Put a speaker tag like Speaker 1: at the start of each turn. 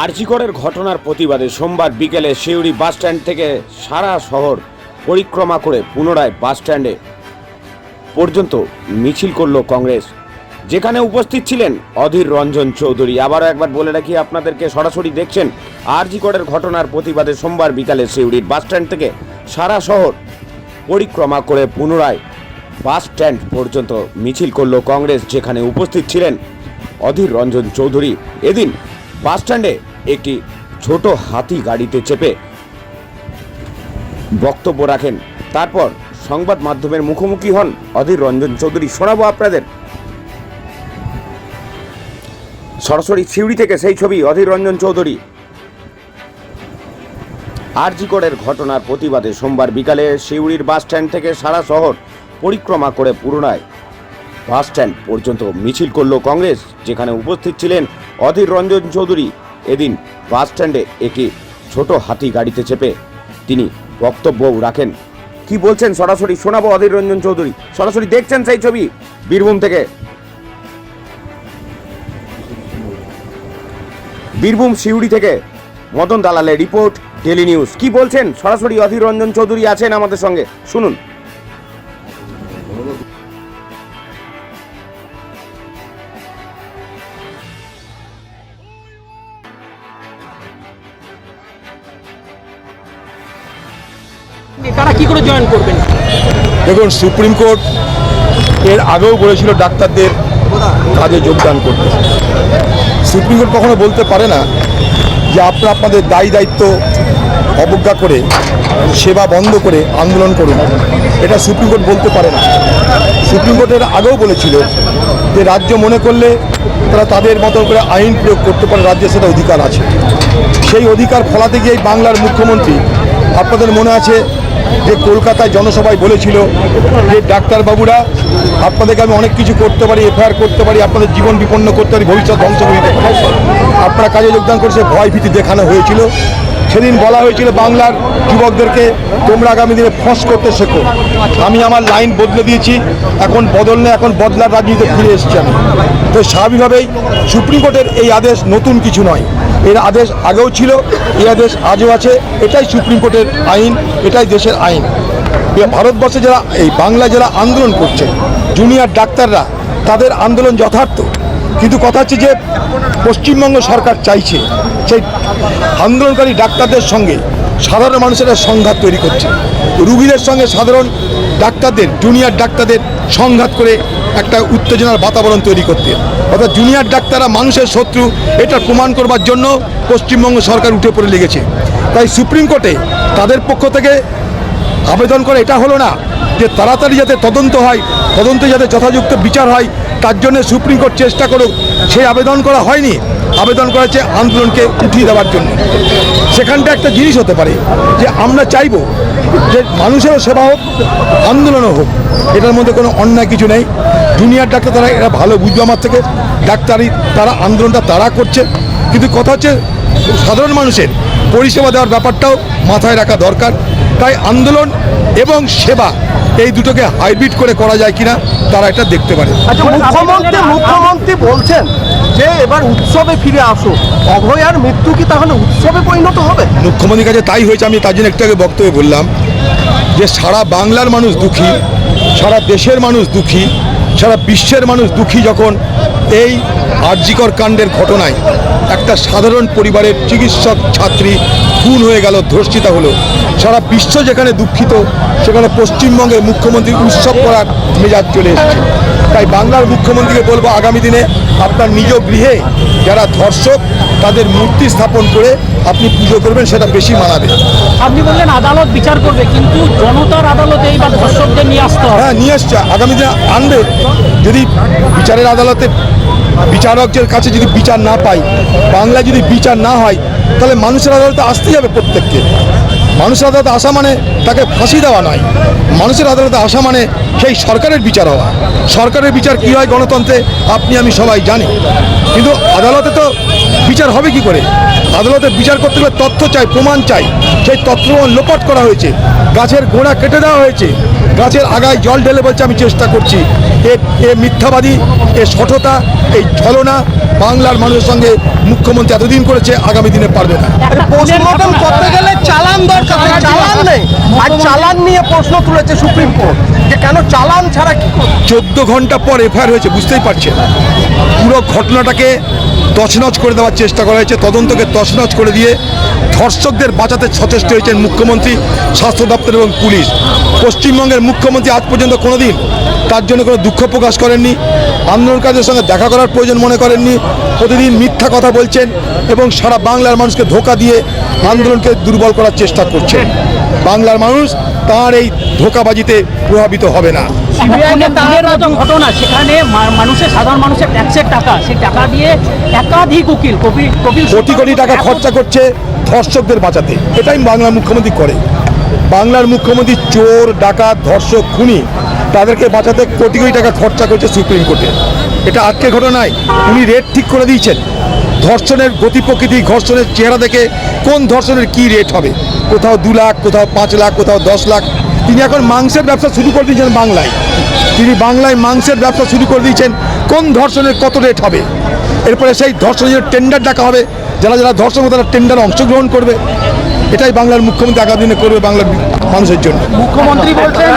Speaker 1: আরজিকরের ঘটনার প্রতিবাদে সোমবার বিকেলে শিউড়ি বাসস্ট্যান্ড থেকে সারা শহর পরিক্রমা করে পুনরায় বাসস্ট্যান্ডে পর্যন্ত মিছিল করল কংগ্রেস। যেখানে উপস্থিত ছিলেন অধীর রঞ্জন চৌধুরী। আবারও একবার বলে রাখি, আপনাদেরকে সরাসরি দেখছেন আরজিকরের ঘটনার প্রতিবাদে সোমবার বিকালে শিউড়ির বাসস্ট্যান্ড থেকে সারা শহর পরিক্রমা করে পুনরায় বাস স্ট্যান্ড পর্যন্ত মিছিল করল কংগ্রেস, যেখানে উপস্থিত ছিলেন অধীর রঞ্জন চৌধুরী। এদিন বাস স্ট্যান্ডে একটি ছোট হাতি গাড়িতে চেপে বক্তব্য রাখেন। তারপর সংবাদ মাধ্যমের মুখোমুখি হন অধীর রঞ্জন চৌধুরী। শোনাবো আপনাদের। সরাসরি সিউড়ি থেকে সেই ছবি অধীর রঞ্জন চৌধুরী। আরজিকরের ঘটনার প্রতিবাদে সোমবার বিকালে সিউড়ির বাসস্ট্যান্ড থেকে সারা শহর পরিক্রমা করে পুরনায়। বাসস্ট্যান্ড পর্যন্ত মিছিল করল কংগ্রেস, যেখানে উপস্থিত ছিলেন অধীর রঞ্জন চৌধুরী এদিন বাস স্ট্যান্ডে একটি ছোট হাতি গাড়িতে চেপে তিনি বক্তব্যও রাখেন। কি বলছেন? সরাসরি শোনাবো অধীর রঞ্জন চৌধুরী। সরাসরি দেখছেন সেই ছবি বীরভূম থেকে। বীরভূম সিউড়ি থেকে মদন দালালের রিপোর্ট ডেলি নিউজ। কি বলছেন? সরাসরি অধীর রঞ্জন চৌধুরী আছেন আমাদের সঙ্গে। শুনুন।
Speaker 2: তারা কি করে জয়েন করবেন?
Speaker 3: দেখুন, সুপ্রিম কোর্ট এর আগেও বলেছিল ডাক্তারদের কাজে যোগদান করতে। সুপ্রিম কোর্ট কখনো বলতে পারে না যে আপনারা আপনাদের দায়ী দায়িত্ব অবজ্ঞা করে, সেবা বন্ধ করে আন্দোলন করুন। এটা সুপ্রিম কোর্ট বলতে পারে না। সুপ্রিম কোর্টের আগেও বলেছিল যে রাজ্য মনে করলে তারা তাদের মতন করে আইন প্রয়োগ করতে পারে রাজ্যের সেটা অধিকার আছে। সেই অধিকার ফলাতে গিয়ে বাংলার মুখ্যমন্ত্রী, আপনাদের মনে আছে যে কলকাতায় জনসভায় বলেছিল যে ডাক্তারবাবুরা, আপনাদেরকে আমি অনেক কিছু করতে পারি, এফআইআর করতে পারি, আপনাদের জীবন বিপন্ন করতে পারি, ভবিষ্যৎ ধ্বংস করে দিতে আপনারা কাজে যোগদান করে সে ভয় ভীতি দেখানো হয়েছিল। সেদিন বলা হয়েছিল বাংলার যুবকদেরকে, তোমরা আগামী দিনে ফস করতে শেখো। আমি আমার লাইন বদলে দিয়েছি, এখন বদল নেই, এখন বদলার রাজনীতিতে ফিরে এসেছি আমি। তো স্বাভাবিকভাবেই সুপ্রিম কোর্টের এই আদেশ নতুন কিছু নয়। এর আদেশ আগেও ছিল, এই আদেশ আজও আছে। এটাই সুপ্রিম কোর্টের আইন, এটাই দেশের আইন। ভারতবর্ষে যারা, এই বাংলা যারা আন্দোলন করছে, জুনিয়র ডাক্তাররা, তাদের আন্দোলন যথার্থ। কিন্তু কথা হচ্ছে যে পশ্চিমবঙ্গ সরকার চাইছে, সেই আন্দোলনকারী ডাক্তারদের সঙ্গে সাধারণ মানুষের সংঘাত তৈরি করছে। রুগীদের সঙ্গে সাধারণ ডাক্তারদের জুনিয়র ডাক্তারদের সংঘাত করে একটা উত্তেজনার বাতাবরণ তৈরি করতে। অর্থাৎ জুনিয়র ডাক্তাররা মানুষের শত্রু, এটা প্রমাণ করবার জন্য পশ্চিমবঙ্গ সরকার উঠে পড়ে লেগেছে। তাই সুপ্রিম কোর্টে তাদের পক্ষ থেকে আবেদন করে, এটা হলো না যে তাড়াতাড়ি যাতে তদন্ত হয়, তদন্তে যাতে যথাযুক্ত বিচার হয় তার জন্য সুপ্রিম কোর্ট চেষ্টা করুক, সেই আবেদন করা হয়নি। আবেদন করা হচ্ছে আন্দোলনকে উঠিয়ে দেওয়ার জন্য। সেখানটা একটা জিনিস হতে পারে যে আমরা চাইব যে মানুষেরও সেবা হোক, আন্দোলনও হোক। এটার মধ্যে কোনো অন্যায় কিছু নেই। জুনিয়র ডাক্তার তারা এরা ভালো বুঝবে আমার থেকে। ডাক্তারি তারা, আন্দোলনটা তারা করছে। কিন্তু কথা হচ্ছে সাধারণ মানুষের পরিষেবা দেওয়ার ব্যাপারটাও মাথায় রাখা দরকার। তাই আন্দোলন এবং সেবা এই দুটোকে হাইব্রিড করে করা যায় কিনা তারা এটা দেখতে পারে।
Speaker 4: আচ্ছা মুখ্যমন্ত্রী মুখ্যমন্ত্রী বলছেন যে এবার উৎসবে ফিরে আসো। অভয়ার মৃত্যু কি তাহলে উৎসবে পরিণত হবে?
Speaker 3: মুখ্যমন্ত্রীর কাছে তাই হয়েছে আমি তার জন্য একটু আগে বক্তব্যে বললাম যে সারা বাংলার মানুষ দুঃখী সারা দেশের মানুষ দুঃখী সারা বিশ্বের মানুষ দুঃখী যখন এই আর্যিকর কাণ্ডের ঘটনায় একটা সাধারণ পরিবারের চিকিৎসক ছাত্রী খুন হয়ে গেল ধর্ষিতা হলো। সারা বিশ্ব যেখানে দুঃখিত সেখানে পশ্চিমবঙ্গের মুখ্যমন্ত্রী উৎসব করার মেজাজ চলে এসেছে। তাই বাংলার মুখ্যমন্ত্রীকে বলব আগামী দিনে আপনার নিজ গৃহে যারা ধর্ষক তাদের মূর্তি স্থাপন করে আপনি পুজো করবেন সেটা বেশি মানাবে।
Speaker 2: আপনি বললেন আদালত বিচার করবে কিন্তু জনতার আদালতে এইবার ধর্ষকদের নিয়ে আসতে হবে।
Speaker 3: হ্যাঁ নিয়ে আসছে আগামী দিনে আনবে। যদি বিচারের আদালতে বিচারকদের কাছে যদি বিচার না পাই বাংলা যদি বিচার না হয় তাহলে মানুষের আদালতে আসতেই হবে প্রত্যেককে। মানুষের আদালতে আসা মানে তাকে ফাঁসি দেওয়া নয়। মানুষের আদালতে আসা মানে সেই সরকারের বিচার হওয়া। সরকারের বিচার কী হয় গণতন্ত্রে? আপনি, আমি সবাই জানি। কিন্তু আদালতে তো বিচার হবে কি করে? আদালতে বিচার করতে গেলে তথ্য চাই প্রমাণ চাই। সেই তথ্য প্রমাণ লোপাট করা হয়েছে। গাছের গোড়া কেটে দেওয়া হয়েছে। গাছের আগায় জল ঢেলে বলছে আমি চেষ্টা করছি। এ এ মিথ্যাবাদী এ সঠতা এই ছলনা বাংলার মানুষের সঙ্গে মুখ্যমন্ত্রী এতদিন করেছে আগামী দিনে পারবে না।
Speaker 4: পোস্টমর্টম করতে গেলে চালান দরকার। চালান নেই। আর চালান নিয়ে প্রশ্ন তুলেছে সুপ্রিম কোর্ট। যে কেন চালান ছাড়া কি
Speaker 3: চোদ্দ ঘণ্টা পর এফআইআর হয়েছে বুঝতেই পারছেন। পুরো ঘটনাটাকে তছনছ করে দেওয়ার চেষ্টা করা হয়েছে। তদন্তকে তছনছ করে দিয়ে ধর্ষকদের বাঁচাতে সচেষ্ট হয়েছেন মুখ্যমন্ত্রী, স্বাস্থ্য দপ্তর এবং পুলিশ। পশ্চিমবঙ্গের মুখ্যমন্ত্রী আজ পর্যন্ত কোনোদিন তার জন্য কোনো দুঃখ প্রকাশ করেননি। আন্দোলনকারীদের সঙ্গে দেখা করার প্রয়োজন মনে করেননি। প্রতিদিন মিথ্যা কথা বলছেন এবং সারা বাংলার মানুষকে ধোকা দিয়ে আন্দোলনকে দুর্বল করার চেষ্টা করছেন। বাংলার মানুষ তার এই ধোকাবাজিতে প্রভাবিত হবে না।
Speaker 2: ঘটনা সেখানে মানুষের সাধারণ মানুষের ট্যাক্সের টাকা সেই টাকা দিয়ে একাধিক উকিল কপিল কপিল
Speaker 3: কোটি কোটি টাকা খরচা করছে ধর্ষকদের বাঁচাতে। এটাই বাংলার মুখ্যমন্ত্রী করে। বাংলার মুখ্যমন্ত্রী চোর ডাকাত ধর্ষক খুনি তাদেরকে বাঁচাতে কোটি কোটি টাকা খরচা করছে সুপ্রিম কোর্টে। এটা আজকে ঘটনায় উনি রেট ঠিক করে দিয়েছেন। ধর্ষণের গতি প্রকৃতি ধর্ষণের চেহারা দেখে কোন ধর্ষণের কি রেট হবে? কোথাও দু লাখ কোথাও পাঁচ লাখ কোথাও দশ লাখ তিনি এখন মাংসের ব্যবসা শুরু করে দিয়েছেন বাংলায়। তিনি বাংলায় মাংসের ব্যবসা শুরু করে দিয়েছেন কোন ধর্ষণের কত রেট হবে? এরপরে সেই ধর্ষণের টেন্ডার ডাকা হবে। যারা যারা ধর্ষণ তারা টেন্ডারে অংশগ্রহণ করবে, এটাই বাংলার মুখ্যমন্ত্রী আগামী দিনে করবে বাংলার মানুষের জন্য।
Speaker 2: মুখ্যমন্ত্রী বলছেন